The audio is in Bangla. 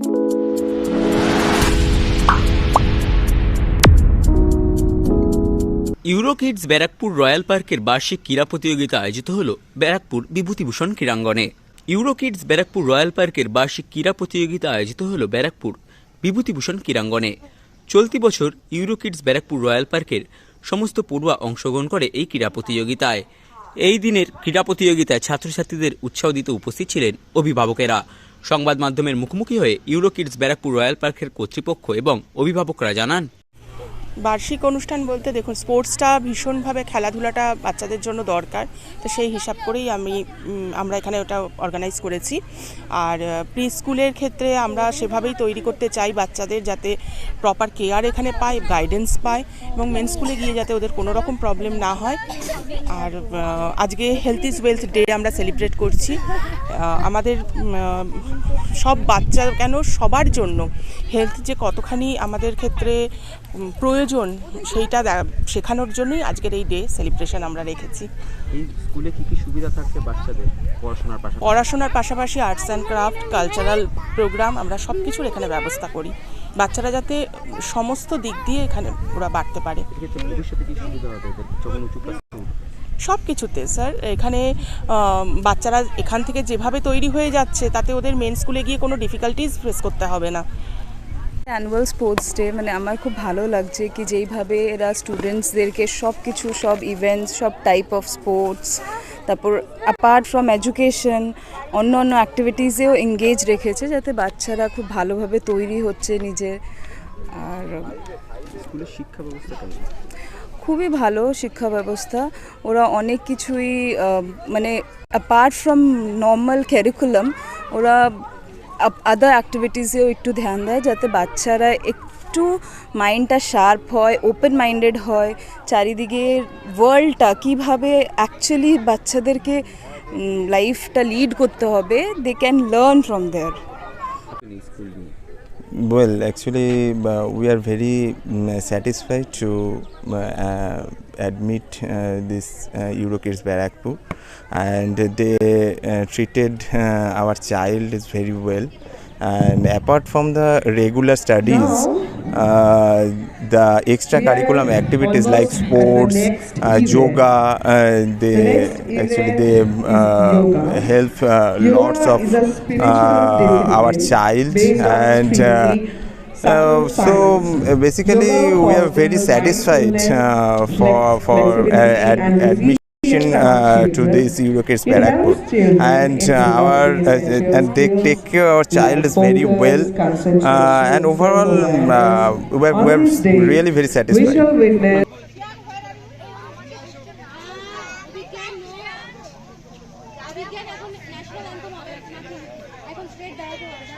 ইউরো কিডস ব্যারাকপুর রয়্যাল পার্কের বার্ষিক ক্রীড়া প্রতিযোগিতা আয়োজিত হল ব্যারাকপুর বিভূতিভূষণ ক্রীড়াঙ্গনে। ইউরো কিডস ব্যারাকপুর রয়্যাল পার্কের বার্ষিক ক্রীড়া প্রতিযোগিতা আয়োজিত হল ব্যারাকপুর বিভূতিভূষণ ক্রীড়াঙ্গনে। চলতি বছর ইউরো কিডস ব্যারাকপুর রয়্যাল পার্কের সমস্ত পড়ুয়া অংশগ্রহণ করে এই ক্রীড়া প্রতিযোগিতায়। এই দিনের ক্রীড়া প্রতিযোগিতায় ছাত্রছাত্রীদের উৎসাহ দিতে উপস্থিত ছিলেন অভিভাবকেরা। সংবাদ মাধ্যমের মুখোমুখি হয়ে ইউরো কিডস ব্যারাকপুর রয়্যাল পার্কের কর্তৃপক্ষ এবং অভিভাবকরা জানান। বার্ষিক অনুষ্ঠান বলতে দেখুন, স্পোর্টসটা ভীষণভাবে খেলাধুলাটা বাচ্চাদের জন্য দরকার। তো সেই হিসাব করেই আমি আমরা এখানে ওটা অর্গানাইজ করেছি। আর প্রি স্কুলের ক্ষেত্রে আমরা সেভাবেই তৈরি করতে চাই বাচ্চাদের যাতে প্রপার কেয়ার এখানে পায় গাইডেন্স পায় এবং মেন স্কুলে গিয়ে যাতে ওদের কোনো রকম প্রবলেম না হয়। আর আজকে হেলথ ইজ ওয়েলথ ডে আমরা সেলিব্রেট করছি। আমাদের সব বাচ্চা কেন সবার জন্য হেলথ যে কতখানি আমাদের ক্ষেত্রে প্রয়োজন সেইটা শেখানোর জন্যই আজকের এই ডে সেলিব্রেশন আমরা রেখেছি। এই স্কুলে কি কি সুবিধা থাকছে বাচ্চাদের পড়াশোনার পাশাপাশি? পড়াশোনার পাশাপাশি arts and craft cultural programme আমরা সব কিছুর এখানে ব্যবস্থা করি। বাচ্চারা যাতে সমস্ত দিক দিয়ে এখানে ওরা বাড়তে পারে। ভবিষ্যতে কি সুবিধা হবে? সব কিছুতে স্যার। এখানে বাচ্চারা এখান থেকে যেভাবে তৈরি হয়ে যাচ্ছে, তাতে ওদের মেন স্কুলে গিয়ে কোনো ডিফিকাল্টিস ফেস করতে হবে না। অ্যানুয়াল স্পোর্টস ডে মানে আমার খুব ভালো লাগছে কি যেইভাবে এরা স্টুডেন্টসদেরকে সব কিছু সব ইভেন্টস সব টাইপ অফ স্পোর্টস তারপর অ্যাপার্ট ফ্রম এডুকেশন অন্য অন্য অ্যাক্টিভিটিসেও এঙ্গেজ রেখেছে, যাতে বাচ্চারা খুব ভালোভাবে তৈরি হচ্ছে নিজের। আর স্কুলের শিক্ষা ব্যবস্থা কেমন? খুবই ভালো শিক্ষা ব্যবস্থা। ওরা অনেক কিছুই মানে অ্যাপার্ট ফ্রম নর্মাল ক্যারিকুলাম ওরা আদার অ্যাক্টিভিটিসেও একটু ধ্যান দেয় যাতে বাচ্চারা একটু মাইন্ডটা শার্প হয় ওপেন মাইন্ডেড হয়। চারিদিকে ওয়ার্ল্ডটা কীভাবে অ্যাকচুয়ালি বাচ্চাদেরকে লাইফটা লিড করতে হবে they can learn from their Well, actually, uh, we are very mm, satisfied to uh, uh, admit uh, this uh, Eurokids Barakpur, and they uh, treated uh, our child very well. And apart from the regular studies, uh, the extracurricular activities like sports, uh, yoga, uh, they actually they uh, help uh, lots of uh, our child and. Uh, so basically, we are very satisfied uh, for for uh, ad- admission uh, to this Eurokids Barakpur, and uh, our uh, and they take care of our child is very well, uh, and overall uh, we're, we're really very satisfied. বিজ্ঞান এখন ন্যাশনাল অ্যান্থম হবে নাকি এখন স্টেট দাঁড়াতে হবে